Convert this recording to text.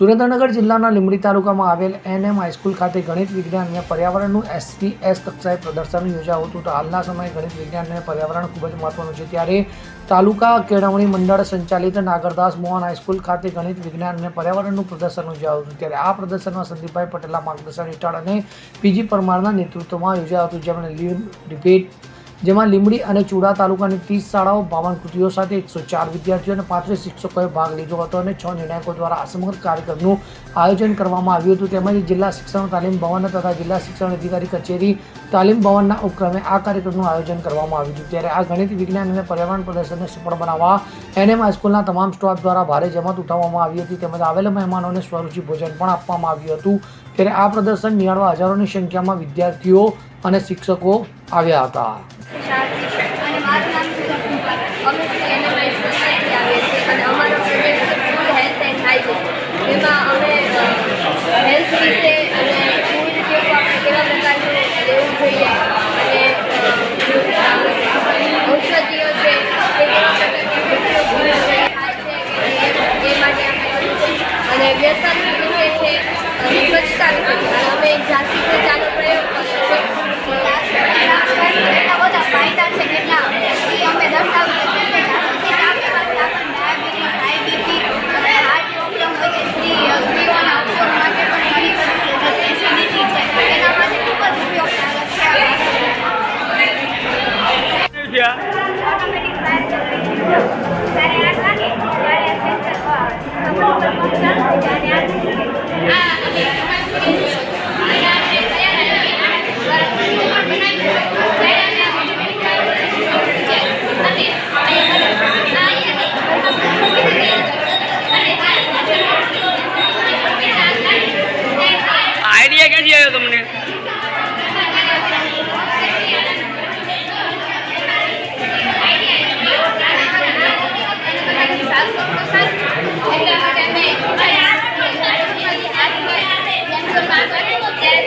સુરેન્દ્રનગર જિલ્લાના લીંબડી તાલુકામાં આવેલ એનએમ હાઈસ્કૂલ ખાતે ગણિત વિજ્ઞાન અને પર્યાવરણનું એસપીએસ કક્ષાએ પ્રદર્શન યોજાયું હતું. તો હાલના સમયે ગણિત વિજ્ઞાન અને પર્યાવરણ ખૂબ જ મહત્વનું છે. ત્યારે તાલુકા કેળવણી મંડળ સંચાલિત નાગરદાસ મોહન હાઈસ્કૂલ ખાતે ગણિત વિજ્ઞાન અને પર્યાવરણનું પ્રદર્શન યોજાયું હતું. ત્યારે આ પ્રદર્શનમાં સંદીપભાઈ પટેલના માર્ગદર્શન હેઠળ અને પીજી પરમારના નેતૃત્વમાં યોજાયું હતું. જેમણે ડિબેટ જેમાં લીંબડી અને ચૂડા તાલુકાની ત્રીસ શાળાઓ, બાવન કૃતિઓ સાથે એકસો ચાર વિદ્યાર્થીઓ અને પાંત્રીસ શિક્ષકોએ ભાગ લીધો હતો અને છ નિર્ણાયકો દ્વારા આ કાર્યક્રમનું આયોજન કરવામાં આવ્યું હતું. તેમજ જિલ્લા શિક્ષણ, તાલીમ ભવન તથા જિલ્લા શિક્ષણ અધિકારી કચેરી, તાલીમ ભવનના ઉપક્રમે આ કાર્યક્રમનું આયોજન કરવામાં આવ્યું હતું. ત્યારે આ ગણિત, વિજ્ઞાન અને પર્યાવરણ પ્રદર્શનને સફળ બનાવવા એનએમ હાઈસ્કૂલના તમામ સ્ટાફ દ્વારા ભારે જમત ઉઠાવવામાં આવી હતી. તેમજ આવેલા મહેમાનોને સ્વરૂચિ ભોજન પણ આપવામાં આવ્યું હતું. ત્યારે આ પ્રદર્શન નિહાળવા હજારોની સંખ્યામાં વિદ્યાર્થીઓ અને શિક્ષકો આવ્યા હતા. અને